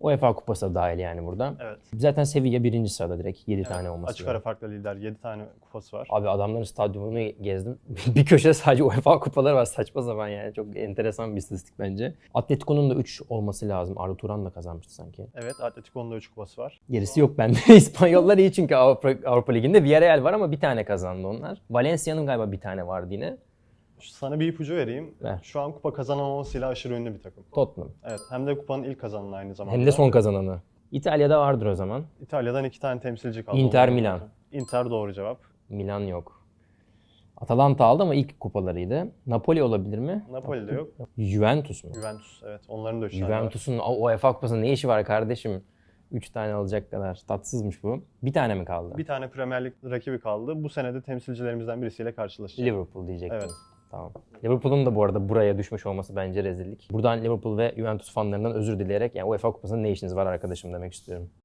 UEFA kupası da dahil yani burada. Evet. Zaten Sevilla birinci sırada direkt 7 Evet, tane olması Açık ara farklı lider 7 tane kupası var. Abi adamların stadyumunu gezdim. bir köşede sadece UEFA kupaları var. Saçma sapan yani. Çok enteresan bir istatistik bence. Atletico'nun da 3 olması lazım. Arda Turan da kazanmıştı sanki. Evet Atletico'nun da 3 kupası var. Gerisi yok bende. İspanyollar iyi çünkü Avrupa, Avrupa Ligi'nde. Villarreal var ama bir tane kazandı onlar. Valencia'nın galiba bir tane vardı yine. Sana bir ipucu vereyim. Ver. Şu an kupa kazanamamasıyla aşırı ünlü bir takım. Tottenham. Evet hem de kupanın ilk kazananı aynı zamanda. Hem de son kazananı. İtalya'da vardır o zaman. İtalya'dan iki tane temsilci kaldı. Inter Milan. Inter doğru cevap. Milan yok. Atalanta aldı ama ilk kupalarıydı. Napoli olabilir mi? Napoli'de yok. Juventus mu? Juventus evet onların da 3 tane. Juventus'un o UEFA kupasının ne işi var kardeşim? 3 tane alacak kadar. Tatsızmış bu. Bir tane mi kaldı? Bir tane Premier Lig rakibi kaldı. Bu senede temsilcilerimizden birisiyle karşılaşacak. Liverpool diyecektim. Evet. Tamam. Liverpool'un da bu arada buraya düşmüş olması bence rezillik. Buradan Liverpool ve Juventus fanlarından özür dileyerek yani UEFA kupasında ne işiniz var arkadaşım demek istiyorum.